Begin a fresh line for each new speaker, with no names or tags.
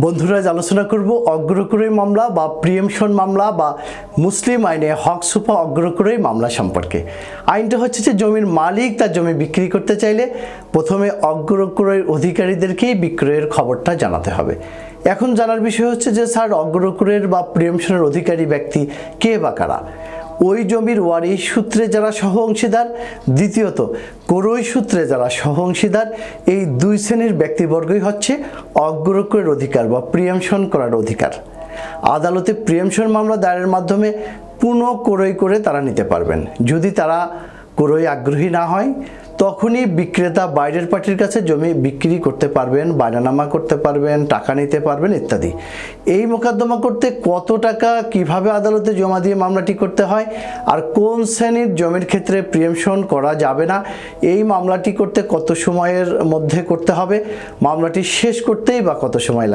বন্ধুরা, আজ আলোচনা করব অগ্রকুরী মামলা বা প্রিয়েমশন মামলা বা মুসলিম আইনে হক সুফা অগ্রকুরী মামলা সম্পর্কে। আইনটা হচ্ছে যে জমির মালিক তার জমি বিক্রি করতে চাইলে প্রথমে অগ্রকুরীর অধিকারীদেরকেই বিক্রয়ের খবরটা জানাতে হবে। এখন জানার বিষয় হচ্ছে যে, স্যার অগ্রকুরের বা প্রিয়েমশনের অধিকারী ব্যক্তি কে বা কারা? ওই জমির ওয়ারিশ সূত্রে যারা সহ অংশীদার দ্বিতীয়ত করই সূত্রে যারা সহ অংশীদার এই দুই শ্রেণির ব্যক্তিবর্গই হচ্ছে অগ্রকুরের অধিকার বা প্রিয়ামশন করার অধিকার। আদালতে প্রিয়ামশন মামলা দায়েরের মাধ্যমে পুনঃ ক্রয় করে তারা নিতে পারবেন। যদি তারা ক্রয় আগ্রহী না হয় তখনই বিক্রেতা বাইরের পার্টির কাছে জমি বিক্রি করতে পারবেন, বায়নানামা করতে পারবেন, টাকা নিতে পারবেন ইত্যাদি। এই মোকদ্দমা করতে কত টাকা, কীভাবে আদালতে জমা দিয়ে মামলাটি করতে হয়, আর কোন শ্রেণির জমির ক্ষেত্রে প্রিয়েমশন করা যাবে না, এই মামলাটি করতে কত সময়ের মধ্যে করতে হবে, মামলাটি শেষ করতেই বা কত সময় লাগে?